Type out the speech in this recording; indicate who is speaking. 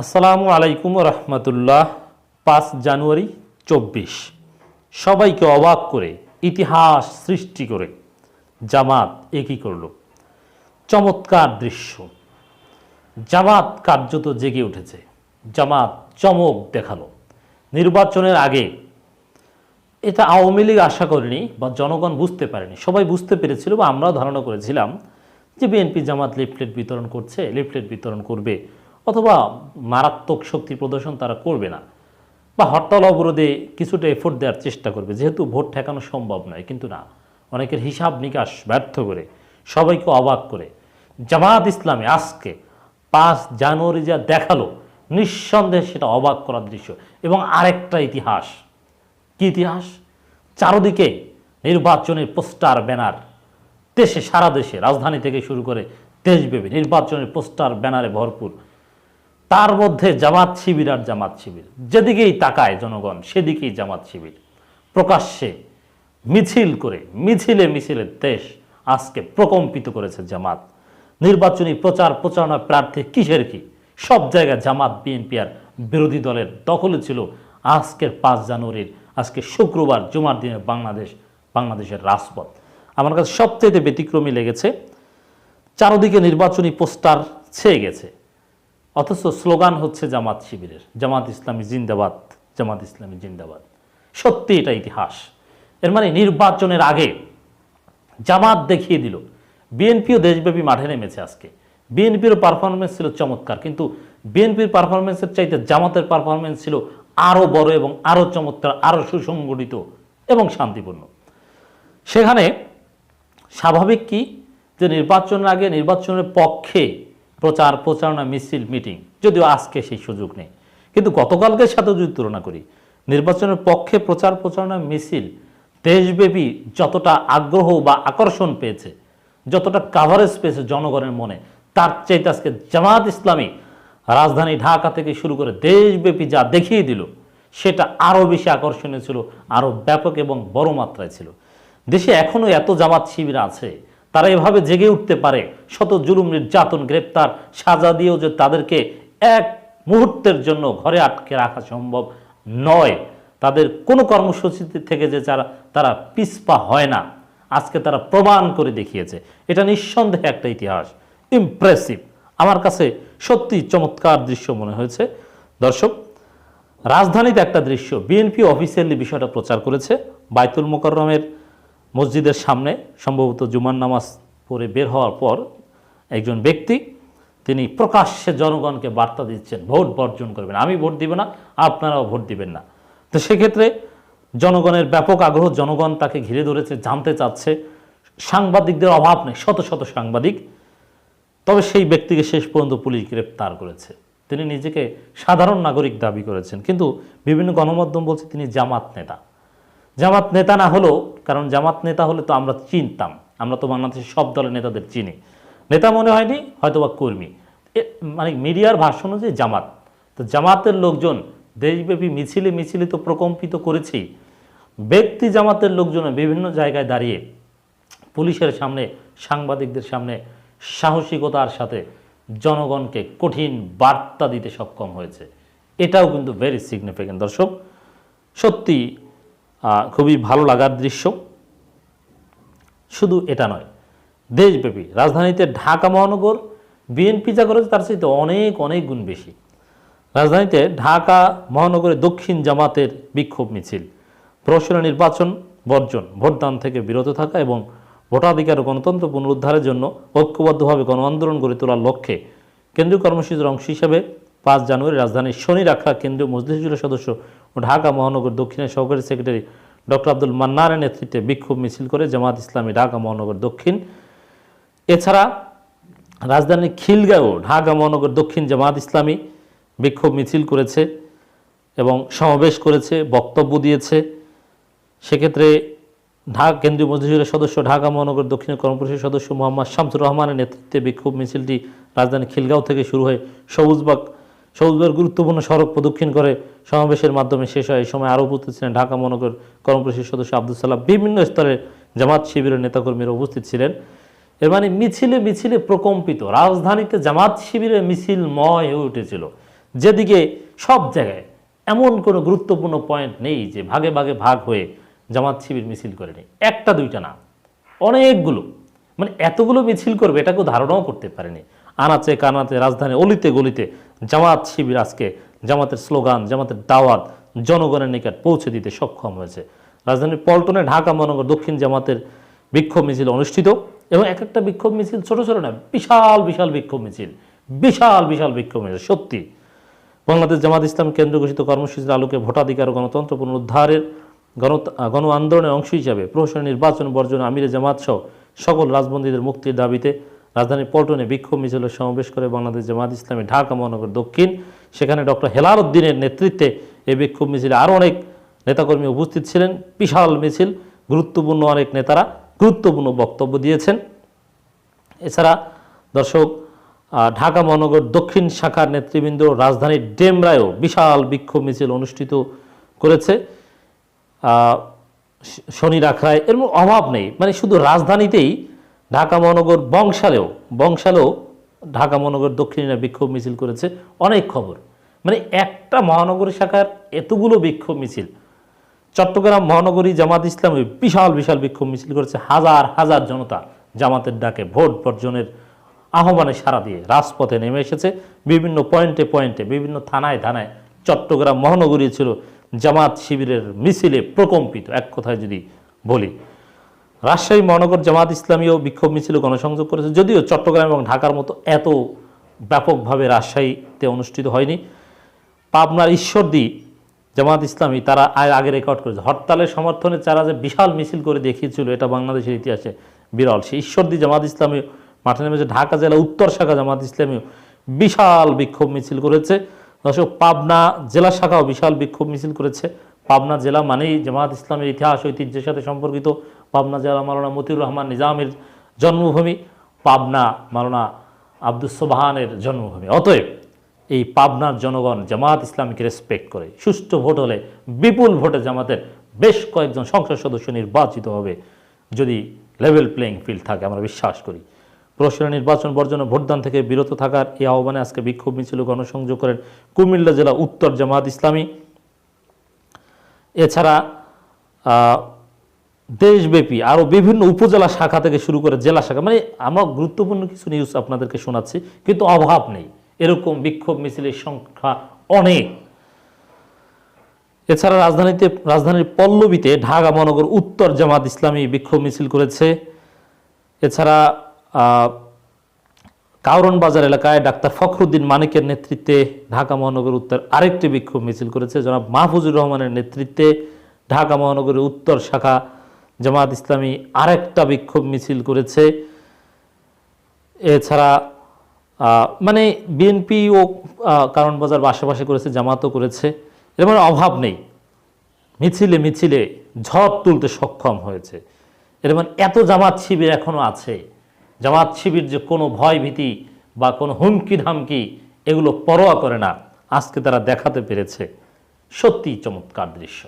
Speaker 1: আসসালামু আলাইকুম রহমতুল্লাহ, পাঁচ জানুয়ারি চব্বিশ। সবাইকে অবাক করে, ইতিহাস সৃষ্টি করে, জামাত একই করল। চমৎকার দৃশ্য। জামাত কার্যত জেগে উঠেছে। জামাত চমক দেখাল। নির্বাচনের আগে, এটা আওয়ামী লীগ আশা করেনি বা জনগণ বুঝতে পারেনি। সবাই বুঝতে পেরেছিল বা আমরাও ধারণা করেছিলাম যে বিএনপি জামাত লিফলেট বিতরণ করছে, লিফলেট বিতরণ করবে। অথবা মারাত্মক শক্তি প্রদর্শন তারা করবে না বা হরতাল অবরোধে কিছুটা এফোর্ট দেওয়ার চেষ্টা করবে। যেহেতু ভোট ঠেকানো সম্ভব নয়, কিন্তু না। অনেকের হিসাব নিকাশ ব্যর্থ করে, সবাইকে অবাক করে। জামাত ইসলামে আজকে পাঁচ জানুয়ারি যা দেখাল, নিঃসন্দেহে সেটা অবাক করার দৃশ্য। এবং আরেকটা ইতিহাস। কি ইতিহাস? চারদিকে নির্বাচনের পোস্টার, ব্যানার। দেশে, সারা দেশে, রাজধানী থেকে শুরু করে দেশব্যাপী নির্বাচনের পোস্টার, ব্যানারে ভরপুর। তার মধ্যে জামাত শিবির আর জামাত শিবির। যেদিকেই তাকায় জনগণ, সেদিকেই জামাত শিবির। প্রকাশ্যে মিছিল করে, মিছিলে মিছিলে দেশ আজকে প্রকম্পিত করেছে জামাত। নির্বাচনী প্রচার প্রচারণা প্রার্থী কিসের কি? সব জায়গায় জামাত, বিএনপি আর বিরোধী দলের দখলে ছিল আজকের পাঁচ জানুয়ারির, আজকে শুক্রবার, জুমার দিনে বাংলাদেশ, বাংলাদেশের রাজপথ। আমার কাছে সবচেয়ে ব্যতিক্রমী লেগেছে, চারদিকে নির্বাচনী পোস্টার ছেয়ে গেছে। অথচ স্লোগান হচ্ছে জামাত শিবিরের, জামাত ইসলামী জিন্দাবাদ, জামাত ইসলামী জিন্দাবাদ। সত্যি এটা ইতিহাস। এর মানে নির্বাচনের আগে জামাত দেখিয়ে দিল, বিএনপিও দেশব্যাপী মাঠে নেমেছে আজকে। বিএনপির পারফরমেন্স ছিল চমৎকার, কিন্তু বিএনপির পারফরমেন্সের চাইতে জামাতের পারফরমেন্স ছিল আরও বড় এবং আরও চমৎকার আরও সুসংগঠিত এবং শান্তিপূর্ণ। সেখানে স্বাভাবিক কি? যে নির্বাচনের আগে, নির্বাচনের পক্ষে প্রচার প্রচারণা মিছিল মিটিং। যদিও আজকে সেই সুযোগ নেই। কিন্তু গতকালকের সাথে যদি তুলনা করি, নির্বাচনের পক্ষে প্রচার প্রচারণা মিছিল দেশব্যাপী যতটা আগ্রহ বা আকর্ষণ পেয়েছে, যতটা কাভারেজ পেয়েছে জনগণের মনে, তার চাইতে আজকে জামাত ইসলামী রাজধানী ঢাকা থেকে শুরু করে দেশব্যাপী যা দেখিয়ে দিল, সেটা আরও বেশি আকর্ষণীয় ছিল, আরও ব্যাপক এবং বড় মাত্রায় ছিল। দেশে এখনও এত জামাত শিবির আছে তারা এভাবে জেগে উঠতে পারে। শত জুলুম, নির্যাতন, গ্রেপ্তার, সাজা দিয়েও যে তাদেরকে এক মুহূর্তের জন্য ঘরে আটকে রাখা সম্ভব নয়। তাদের কোনো কর্মসূচিতে থেকে যে যারা, তারা পিছপা হয় না। আজকে তারা প্রমাণ করে দেখিয়েছে। এটা নিঃসন্দেহে একটা ইতিহাস। ইমপ্রেসিভ আমার কাছে সত্যি চমৎকার দৃশ্য মনে হয়েছে। দর্শক, রাজধানীতে একটা দৃশ্য। বিএনপি অফিসিয়ালি বিষয়টা প্রচার করেছে। বাইতুল মোকাররমের মসজিদের সামনে সম্ভবত জুমার নামাজ পড়ে বের হওয়ার পর একজন ব্যক্তি, তিনি প্রকাশ্যে জনগণকে বার্তা দিচ্ছেন, ভোট বর্জন করবেন। আমি ভোট দিব না, আপনারাও ভোট দিবেন না। তো সেক্ষেত্রে জনগণের ব্যাপক আগ্রহ, জনগণ তাকে ঘিরে ধরেছে, জানতে চাচ্ছে। সাংবাদিকদের অভাব নেই, শত শত সাংবাদিক। তবে সেই ব্যক্তিকে শেষ পর্যন্ত পুলিশ গ্রেপ্তার করেছে। তিনি নিজেকে সাধারণ নাগরিক দাবি করেছেন, কিন্তু বিভিন্ন গণমাধ্যম বলছে তিনি জামাত নেতা। জামাত নেতা না হলেও, কারণ জামাত নেতা হলে তো আমরা চিনতাম। আমরা তো বাংলাদেশের সব দলের নেতাদের চিনি। নেতা মনে হয়নি, হয়তোবা কর্মী। মানে মিডিয়ার ভাষ্য অনুযায়ী জামাত। তো জামাতের লোকজন দেশব্যাপী মিছিলে মিছিলে তো প্রকম্পিত করেছেই। ব্যক্তি জামাতের লোকজন বিভিন্ন জায়গায় দাঁড়িয়ে পুলিশের সামনে, সাংবাদিকদের সামনে সাহসিকতার সাথে জনগণকে কঠিন বার্তা দিতে সক্ষম হয়েছে। এটাও কিন্তু ভেরি সিগনিফিক্যান্ট দর্শক, সত্যি খুবই ভালো লাগার দৃশ্য। শুধু এটা নয়, দেশব্যাপী রাজধানীতে ঢাকা মহানগর বিএনপি যা করেছে তার চাইতে অনেক অনেক গুণ বেশি। রাজধানীতে ঢাকা মহানগরে দক্ষিণ জামাতের বিক্ষোভ মিছিল, প্রহসনের নির্বাচন, বর্জন, ভোটদান থেকে বিরত থাকা এবং ভোটাধিকার গণতন্ত্র পুনরুদ্ধারের জন্য ঐক্যবদ্ধভাবে গণ আন্দোলন গড়ে তোলার লক্ষ্যে কেন্দ্রীয় কর্মসূচির অংশ হিসেবে পাঁচ জানুয়ারি রাজধানীর শনি রাখা কেন্দ্রীয় মজলিসুলের সদস্য ও ঢাকা মহানগর দক্ষিণের সহকারী সেক্রেটারি ডক্টর আব্দুল মান্নারের নেতৃত্বে বিক্ষোভ মিছিল করে জামাত ইসলামী ঢাকা মহানগর দক্ষিণ। এছাড়া রাজধানীর খিলগাঁও ঢাকা মহানগর দক্ষিণ জামাত ইসলামী বিক্ষোভ মিছিল করেছে এবং সমাবেশ করেছে, বক্তব্য দিয়েছে। সেক্ষেত্রে ঢাকা কেন্দ্রীয় মজলিসের সদস্য, ঢাকা মহানগর দক্ষিণের কর্মপরিষদের সদস্য মোহাম্মদ শামসুর রহমানের নেতৃত্বে বিক্ষোভ মিছিলটি রাজধানী খিলগাঁও থেকে শুরু হয়ে সবুজবাগ সবুজবাগ গুরুত্বপূর্ণ সড়ক প্রদক্ষিণ করে সমাবেশের মাধ্যমে শেষ হয়। এই সময় আরও উপস্থিত ছিলেন ঢাকা মহানগর কর্মপরিষদের সদস্য আব্দুল সালাম। বিভিন্ন স্তরের জামাত শিবিরের নেতাকর্মীরা উপস্থিত ছিলেন। এর মানে মিছিলে মিছিলে প্রকম্পিত। রাজধানীতে জামাত শিবিরের মিছিলময় হয়ে উঠেছিল। যেদিকে সব জায়গায় এমন কোনো গুরুত্বপূর্ণ পয়েন্ট নেই যে ভাগে ভাগে ভাগ হয়ে জামাত শিবির মিছিল করে নেই একটা দুইটা না। অনেকগুলো। মানে এতগুলো মিছিল করবে এটা কেউ ধারণাও করতে পারেনি। আনাচে কানাচে রাজধানী অলিতে গলিতে জামাত শিবির আজকে জামাতের স্লোগান, জামাতের দাওয়াত জনগণের নিকট পৌঁছে দিতে সক্ষম হয়েছে। রাজধানীর পল্টনে ঢাকা মহানগর দক্ষিণ জামাতের বিক্ষোভ মিছিল অনুষ্ঠিত এবং এক একটা বিক্ষোভ মিছিল ছোট ছোট না, বিশাল বিশাল বিক্ষোভ মিছিল। বিশাল বিশাল বিক্ষোভ মিছিল, সত্যি। বাংলাদেশ জামাত ইসলাম কেন্দ্র ঘোষিত কর্মসূচির আলোকে ভোটাধিকার ও গণতন্ত্র পুনরুদ্ধারের গণ গণ আন্দোলনের অংশ হিসাবে প্রহসনের নির্বাচন বর্জন আমিরে জামাত সহ সকল রাজবন্দীদের মুক্তির দাবিতে রাজধানীর পল্টনে বিক্ষোভ মিছিলের সমাবেশ করে বাংলাদেশ জামাত ইসলামী ঢাকা মহানগর দক্ষিণ। সেখানে ডক্টর হেলাল উদ্দিনের নেতৃত্বে এই বিক্ষোভ মিছিলে আরও অনেক নেতাকর্মী উপস্থিত ছিলেন। বিশাল মিছিল, গুরুত্বপূর্ণ অনেক নেতারা গুরুত্বপূর্ণ বক্তব্য দিয়েছেন। এছাড়া দর্শক ঢাকা মহানগর দক্ষিণ শাখার নেতৃবৃন্দ রাজধানীর ডেমরায়ও বিশাল বিক্ষোভ মিছিল অনুষ্ঠিত করেছে। শনি রাখরায় এর অভাব নেই। মানে শুধু রাজধানীতেই ঢাকা মহানগর বংশালেও বংশালেও ঢাকা মহানগর দক্ষিণে বিক্ষোভ মিছিল করেছে অনেক খবর। মানে একটা মহানগর শাখার এতগুলো বিক্ষোভ মিছিল। চট্টগ্রাম মহানগরী জামাত ইসলামী বিশাল বিশাল বিক্ষোভ মিছিল করেছে হাজার হাজার জনতা। জামাতের ডাকে ভোট বর্জনের আহ্বানে সাড়া দিয়ে রাজপথে নেমে এসেছে। বিভিন্ন পয়েন্টে পয়েন্টে, বিভিন্ন থানায় থানায় চট্টগ্রাম মহানগরী ছিল জামাত শিবিরের মিছিলে প্রকম্পিত। এক কথায় যদি বলি রাজশাহী মহানগর জামাত ইসলামীও বিক্ষোভ মিছিল গণসংযোগ করেছে। যদিও চট্টগ্রাম এবং ঢাকার মতো এত ব্যাপকভাবে রাজশাহীতে অনুষ্ঠিত হয়নি। পাবনার ঈশ্বরদী জামাত ইসলামী তারা আ- আগে রেকর্ড করেছে। হরতালের সমর্থনে তারা যে বিশাল মিছিল করে দেখিয়েছিল, এটা বাংলাদেশের ইতিহাসে বিরল। সেই ঈশ্বরদী জামাত ইসলামী মাঠে নেমেছে। ঢাকা জেলা উত্তর শাখা জামাত ইসলামীও বিশাল বিক্ষোভ মিছিল করেছে। দর্শক, পাবনা জেলা শাখাও বিশাল বিক্ষোভ মিছিল করেছে। পাবনা জেলা মানেই জামাত ইসলামের ইতিহাস, ঐতিহ্যের সাথে সম্পর্কিত। পাবনা জেলা মাওলানা মতিউর রহমান নিজামের জন্মভূমি, পাবনা মাওলানা আব্দুস সোবাহানের জন্মভূমি। অতএব এই পাবনার জনগণ জামাত ইসলামীকে রেসপেক্ট করে, সুষ্ঠু ভোট হলে বিপুল ভোটে জামাতের বেশ কয়েকজন সংসদ সদস্য নির্বাচিত হবে। যদি লেভেল প্লেইং ফিল্ড থাকে, আমরা বিশ্বাস করি। প্রশাসনের নির্বাচন বর্জন ভোটদান থেকে বিরত থাকার এই আহ্বানে আজকে বিক্ষোভ মিছিল গণসংযোগ করেন কুমিল্লা জেলা উত্তর জামাত ইসলামী। এছাড়া দেশব্যাপী আরও বিভিন্ন উপজেলা শাখা থেকে শুরু করে জেলা শাখা মানে আমরা গুরুত্বপূর্ণ কিছু নিউজ আপনাদেরকে শোনাচ্ছি, কিন্তু অভাব নেই। এরকম বিক্ষোভ মিছিলের সংখ্যা অনেক। এছাড়া রাজধানীতে, রাজধানীর পল্লবীতে ঢাকা মহানগর উত্তর জামাত ইসলামী বিক্ষোভ মিছিল করেছে। এছাড়া কাউরন বাজার এলাকায় ডাক্তার ফখরুদ্দিন মানিকের নেতৃত্বে ঢাকা মহানগর উত্তর আরেকটি বিক্ষোভ মিছিল করেছে। জনাব মাহফুজুর রহমানের নেতৃত্বে ঢাকা মহানগরের উত্তর শাখা জামাত ইসলামী আরেকটা বিক্ষোভ মিছিল করেছে। এছাড়া মানে বিএনপি ও কারণ বাজার আশেপাশে করেছে, জামাতও করেছে। এর মানে অভাব নেই। মিছিলে মিছিলে ঝড় তুলতে সক্ষম হয়েছে। এর মানে এত জামাত শিবির এখনও আছে। জামাত শিবির যে কোনো ভয় ভীতি বা কোনো হুমকি ধামকি এগুলো পরোয়া করে না। আজকে তারা দেখাতে পেরেছে। সত্যিই চমৎকার দৃশ্য।